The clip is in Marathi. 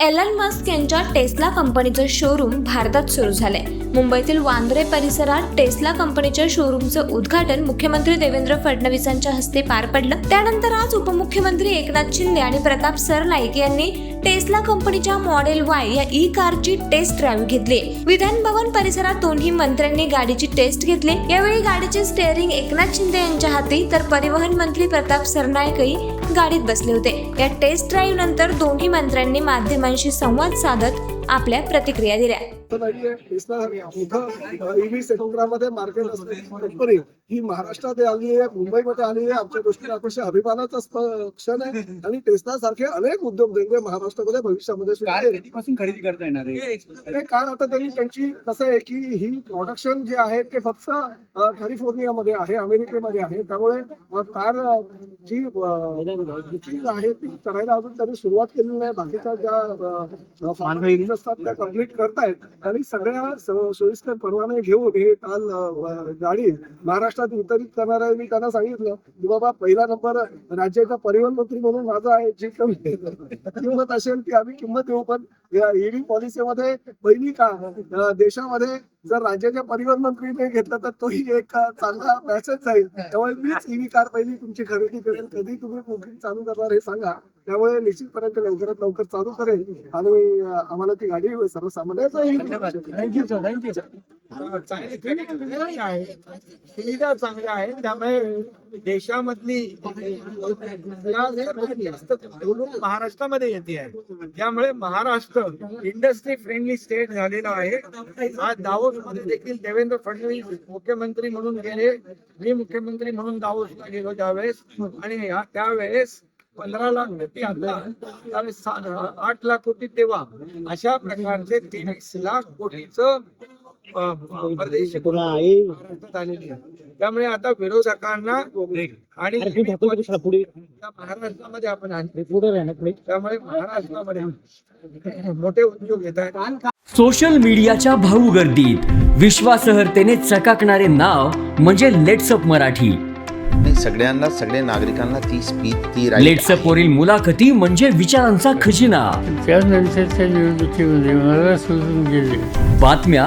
एलन मस्क यांच्या टेस्ला कंपनीचं शोरूम भारतात सुरू झालंय. मुंबईतील वांद्रे परिसरात टेस्ला कंपनीच्या शोरूमचं उद्घाटन मुख्यमंत्री देवेंद्र फडणवीसांच्या हस्ते पार पडलं. त्यानंतर आज उपमुख्यमंत्री एकनाथ शिंदे आणि प्रताप सरनाईक यांनी टेस्ला कंपनीच्या मॉडेल वाय या ई कारची टेस्ट ड्राईव्ह घेतली. विधान भवन परिसरात दोन्ही मंत्र्यांनी गाडीची टेस्ट घेतली. यावेळी गाडीचे स्टेअरिंग एकनाथ शिंदे यांच्या हाती तर परिवहन मंत्री प्रताप सरनाईकही गाडीत बसले होते. या टेस्ट ड्राईव्ह नंतर दोन्ही मंत्र्यांनी माध्यम माध्यमांशी संवाद साधत आपल्या प्रतिक्रिया दिल्या. तर नाहीये मोठं ईव्ही मार्केट असते. कंपनी ही महाराष्ट्रात आली आहे मुंबईमध्ये आली आहे आमच्या दृष्टीने अतिशय अभिमानाचा क्षण आहे. आणि टेस्ला सारखे अनेक उद्योगधंदे महाराष्ट्रामध्ये भविष्यामध्ये खरेदी करता येणार आहे? कार आता त्यांनी त्यांची कसं आहे की ही प्रोडक्शन जे आहे ते फक्त कॅलिफोर्नियामध्ये आहे अमेरिकेमध्ये आहे. त्यामुळे कार जी अ, जी आहे ती करायला अजून त्यांनी सुरुवात केलेली नाही. बाकीच्या ज्या असतात त्या कंप्लीट करतायत. आणि सगळ्या सोयीस्कर परवाने घेऊन हे काल गाडी महाराष्ट्रात वितरित करणार आहे मी त्यांना सांगितलं की बाबा पहिला नंबर राज्याचा परिवहन मंत्री म्हणून माझा आहे जी कमी किंमत असेल ती आम्ही किंमत देऊ पण ईव्ही पॉलिसीमध्ये पहिली का? देशामध्ये जर राज्याच्या परिवहन मंत्रीने घेतलं तर तोही एक चांगला मेसेज जाईल. त्यामुळे मीच ईव्ही कार पहिली तुमची खरेदी करेल कधी तुम्ही बुकिंग चालू करणार हे सांगा. त्यामुळे निश्चितपणे लवकरात लवकर चालू करेल आणि आम्हाला ती गाडी सर्वसामान्य थँक्यू सर थँक्यू सर चांगली आहे सुविधा चांगल्या आहेत त्यामुळे देशामधली जास्त महाराष्ट्रामध्ये येते आहे. त्यामुळे महाराष्ट्र इंडस्ट्री फ्रेंडली स्टेट झालेला आहे. आज दावोस मध्ये देखील देवेंद्र फडणवीस मुख्यमंत्री म्हणून गेले. मी मुख्यमंत्री म्हणून दावोसला गेलो त्यावेळेस आणि त्यावेळेस पंधरा लाख कोटी आता त्यावेळेस आठ लाख कोटी तेव्हा. अशा प्रकारचे तीस लाख कोटीचं परदेश महाराष्ट्रात आलेली आहे. त्यामुळे आता विरोधकांना आणि महाराष्ट्रामध्ये आपण त्यामुळे महाराष्ट्रामध्ये मोठे उद्योग येत आहेत. सोशल मीडियाच्या भाऊ गर्दीत विश्वासार्हतेने चकाकणारे नाव म्हणजे लेट्सअप मराठी. नाही सगळ्यांना सगळ्या नागरिकांना ती स्पीच ती लेट्सअप वरील मुलाखती म्हणजे विचारांचा खजिना. त्यानंतरच्या निवडणुकीमध्ये मला सोडून गेले. बातम्या